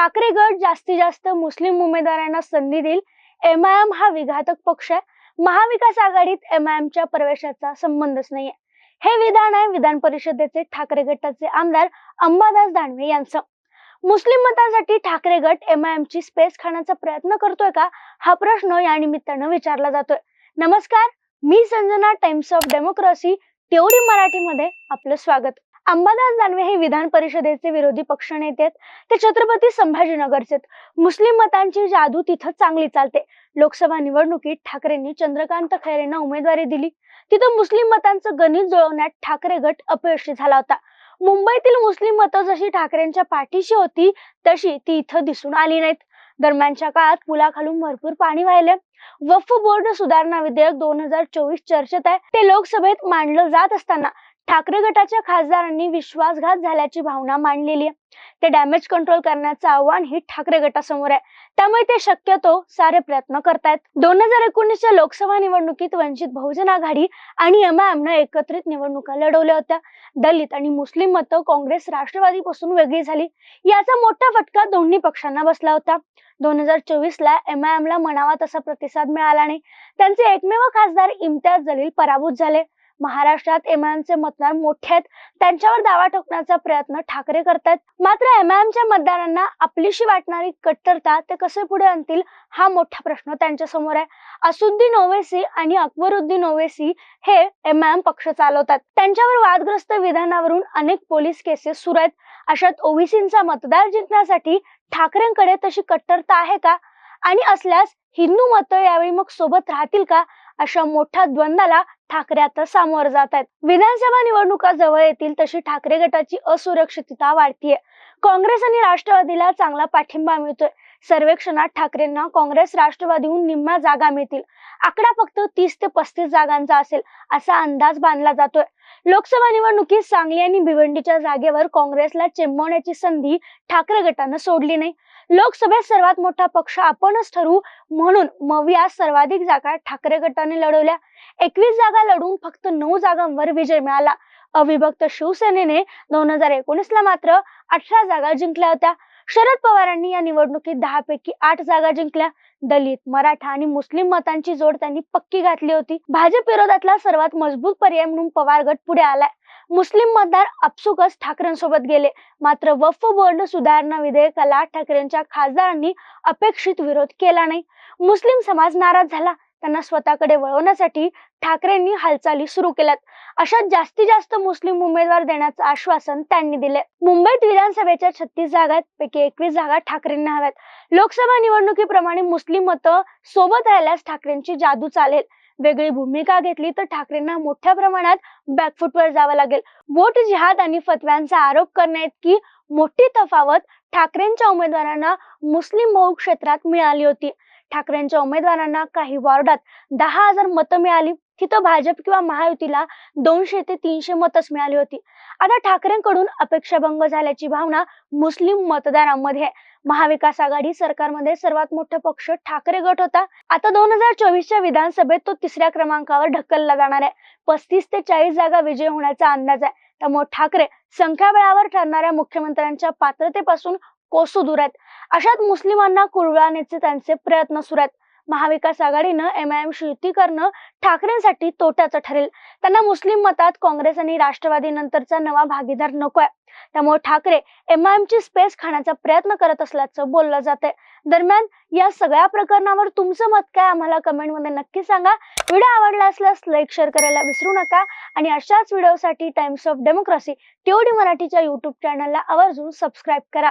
ठाकरे गट जास्तीत जास्त मुस्लिम उमेदवारांना संधी देईल. एम आय एम हा विघातक पक्ष आहे. महाविकास आघाडीत एम आय एमच्या प्रवेशाचा संबंधच नाहीये. हे विधान आहे विधान परिषदेचे ठाकरे गटाचे आमदार अंबादास दानवे यांचं. मुस्लिम मतासाठी ठाकरे गट एम आय ची स्पेस खाण्याचा प्रयत्न करतोय का? हा प्रश्न या निमित्तानं विचारला जातोय. नमस्कार मी संजना टाइम्स ऑफ डेमोक्रेसी तेवढी मराठीमध्ये आपलं स्वागत. अंबादास दानवे हे विधान परिषदेचे विरोधी पक्षनेते आहेत. ते छत्रपती संभाजीनगरचे आहेत. मुस्लिम मतांची जादू तिथं चांगली चालते. लोकसभा निवडणुकीत ठाकरेंनी चंद्रकांत खैरेंना उमेदवारी दिली. तिथं मुस्लिम मतांचं गणित जुळवण्यात ठाकरे गट अपयशी झाला होता. मुंबईतील मुस्लिम मतं जशी ठाकरेंच्या पाठीशी होती तशी ती इथं दिसून आली नाहीत. दरम्यानच्या काळात पुलाखालून भरपूर पाणी वाहिले. वफ बोर्ड सुधारणा विधेयक दोन हजार चोवीस चर्चेत आहे. ते लोकसभेत मांडलं जात असताना ठाकरे गटाच्या खासदारांनी विश्वासघात झाल्याची भावना मांडलेली आहे. ते डॅमेज कंट्रोल करण्याचं आव्हान ही ठाकरे गटासमोर आहे. त्यामुळे ते शक्यतो सारे प्रयत्न करतायत. दोन हजार एकोणीसच्या लोकसभा निवडणुकीत वंचित बहुजन आघाडी आणि एमआयएमनं एकत्रित निवडणुका लढवल्या होत्या. दलित आणि मुस्लिम मतं काँग्रेस राष्ट्रवादीपासून वेगळी झाली. याचा मोठा फटका दोन्ही पक्षांना बसला होता. दोन हजार चोवीस ला एमआयएम ला म्हणावा तसा प्रतिसाद मिळाला नाही. त्यांचे एकमेव खासदार इम्तियाज जलील पराभूत झाले. महाराष्ट्रात एमआयएमचे मतदार मोठे आहेत. त्यांच्यावर दावा ठोकण्याचा प्रयत्न ठाकरे करतात मात्र एमआयएमच्या मतदारांना आपलीशी वाटणारी कट्टरता ते कसे पुढे आणतील हा मोठा प्रश्न त्यांच्यासमोर आहे. असुद्दीन ओवेसी आणि अकबरुद्दीन ओवेसी हे एमआयएम पक्ष चालवतात. त्यांच्यावर वादग्रस्त विधानावरून अनेक पोलीस केसेस सुरू आहेत. अशात ओवेसींचा मतदार जिंकण्यासाठी ठाकरेंकडे तशी कट्टरता आहे का? आणि असल्यास हिंदू मतं यावेळी मग सोबत राहतील का? अशा मोठ्या द्वंद्वाला ठाकरे आता सामोर जात आहेत. विधानसभा निवडणुका जवळ येतील तशी ठाकरे गटाची असुरक्षितता वाढतीये. काँग्रेस आणि राष्ट्रवादीला चांगला पाठिंबा मिळतोय. सर्वेक्षणात ठाकरेंना काँग्रेस राष्ट्रवादीहून निम्म्या जागा मिळतील. आकडा फक्त तीस ते पस्तीस जागांचा असेल असा अंदाज बांधला जातोय. लोकसभा निवडणुकीत सांगली आणि भिवंडीच्या जागेवर काँग्रेसला चिंबवण्याची संधी ठाकरे गटानं सोडली नाही. लोकसभेत सर्वात मोठा पक्ष आपणच ठरू म्हणून मविया सर्वाधिक जागा ठाकरे गटाने लढवल्या. एकवीस जागा लढून फक्त नऊ जागांवर विजय मिळाला. अविभक्त शिवसेनेने दोन हजार एकोणीस ला मात्र अठरा जागा जिंकल्या होत्या. शरद पवारांनी या निवडणुकीत दहा पैकी आठ जागा जिंकल्या. दलित मराठा आणि मुस्लिम मतांची जोड त्यांनी पक्की घातली होती. भाजप विरोधातला सर्वात मजबूत पर्याय म्हणून पवार गट पुढे आलाय. मुस्लिम मतदार आपसुकच ठाकरेंसोबत गेले. मात्र वफ बोर्ड सुधारणा विधेयकाला ठाकरेंच्या खासदारांनी अपेक्षित विरोध केला नाही. मुस्लिम समाज नाराज झाला. त्यांना स्वतःकडे वळवण्यासाठी ठाकरेंनी हालचाली सुरू केल्यात. अशा जास्तीत जास्त मुस्लिम उमेदवार देण्याचं आश्वासन त्यांनी दिले मुंबईत विधानसभेच्या छत्तीस जागात पैकी एकवीस जागा ठाकरेंना हव्यात. लोकसभा निवडणुकीप्रमाणे मुस्लिम मतं सोबत राहिल्यास ठाकरेंची जादू चालेल. वेगळी भूमिका घेतली तर ठाकरेंना मोठ्या प्रमाणात बॅकफूटवर जावं लागेल. वोट जिहाद आणि फतव्यांचा आरोप करण्यात की मोठी तफावत ठाकरेंच्या उमेदवारांना मुस्लिम बहु क्षेत्रात मिळाली होती. ठाकरेंच्या उमेदवारांना काही वॉर्डात दहा हजार मतं मिळाली. तिथं भाजप किंवा महायुतीला दोनशे ते तीनशे मतच मिळाली होती. आता ठाकरेंकडून अपेक्षाभंग झाल्याची भावना मुस्लिम मतदारांमध्ये आहे. महाविकास आघाडी सरकारमध्ये सर्वात मोठा पक्ष ठाकरे गट होता. आता दोन हजार चोवीसच्या विधानसभेत तो तिसऱ्या क्रमांकावर ढकलला जाणार आहे. पस्तीस ते चाळीस जागा विजय होण्याचा अंदाज आहे. त्यामुळे ठाकरे संख्याबळावर ठरणाऱ्या मुख्यमंत्र्यांच्या पात्रतेपासून कोसू दूर आहेत. अशात मुस्लिमांना कुरवाण्याचे त्यांचे प्रयत्न सुरू आहेत. महाविकास आघाडीनं एमआयएमशी युती करणं ठाकरेंसाठी तोट्याचं ठरेल. त्यांना मुस्लिम मतात काँग्रेस आणि राष्ट्रवादी नंतरचा नवा भागीदार नकोय. त्यामुळे ठाकरे एमआयएम ची स्पेस खाण्याचा प्रयत्न करत असल्याचं बोललं जाते दरम्यान या सगळ्या प्रकरणावर तुमचं मत काय आम्हाला कमेंटमध्ये नक्की सांगा. व्हिडिओ आवडला असल्यास लाईक शेअर करायला विसरू नका. आणि अशाच व्हिडिओसाठी टाइम्स ऑफ डेमोक्रेसी टीओडी मराठीच्या युट्यूब चॅनलला आवर्जून सबस्क्राईब करा.